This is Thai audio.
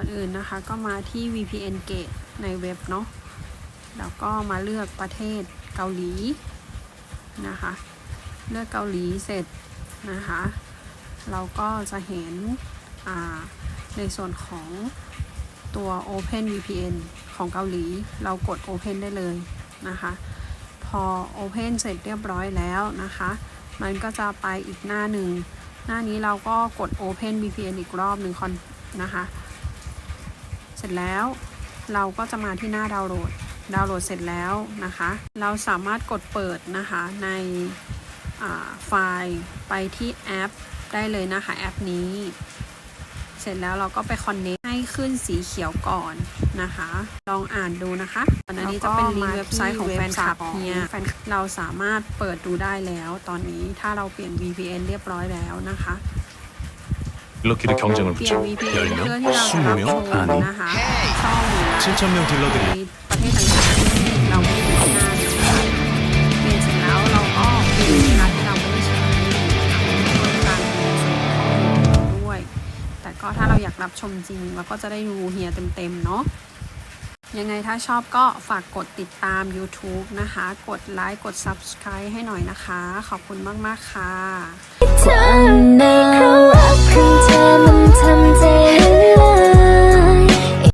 ก่อนอื่นนะคะก็มาที่ VPN Gate ในเว็บเนาะแล้วก็มาเลือกประเทศเกาหลีนะคะ เลือกเกาหลีเสร็จนะคะ เราก็จะเห็นในส่วนของตัว Open VPN ของเกาหลี เรากด Open ได้เลยนะคะ พอ Open เสร็จเรียบร้อยแล้วนะคะ มันก็จะไปอีกหน้าหนึ่ง หน้านี้เราก็กด Open VPN อีกรอบหนึ่งคอนนะคะ เสร็จแล้วเราก็จะมาที่หน้าดาวน์โหลด ดาวน์โหลดเสร็จแล้วนะคะ เราสามารถกดเปิดนะคะในอ่าไฟล์ไปที่แอปได้เลยนะคะแอปนี้ เสร็จแล้วเราก็ไปคอนเน c t ให้ขึ้นสีเขียวก่อนนะคะ ลองอ่านดูนะคะอันนี้จะเป็นลิงก์เว็บไซต์ของแฟนคลับเนี่ยแฟนเราสามารถเปิดดูได้แล้ว ตอนนี้ถ้าเราเปลี่ยน VPN เรียบร้อยแล้วนะคะ 럭키드 경쟁을 เปลี่ยน 붙여 VPN เพื่อ 10명? ที่เราจะรับช 20명? ม 아니 นะคะช่องหรือ 7,000명 ใน 딜러들이 ประเทศต่างๆเราไม่ได้ดูหน้านะคะเปลี่ยนเสร็จแล้วเราก็เปลี่ยนสินค้าที่เราไม่ได้ใช้เพื่อการเปลี่ยนส่วนข้อมูลด้วย แต่ก็ถ้าเราอยากรับชมจริงเราก็จะได้ดูเฮียเต็มๆเนาะยังไงถ้าชอบก็ฝากกดติดตาม YouTube นะคะ กดไลค์กด Subscribe ให้หน่อยนะคะ ขอบคุณมากๆค่ะ เธอ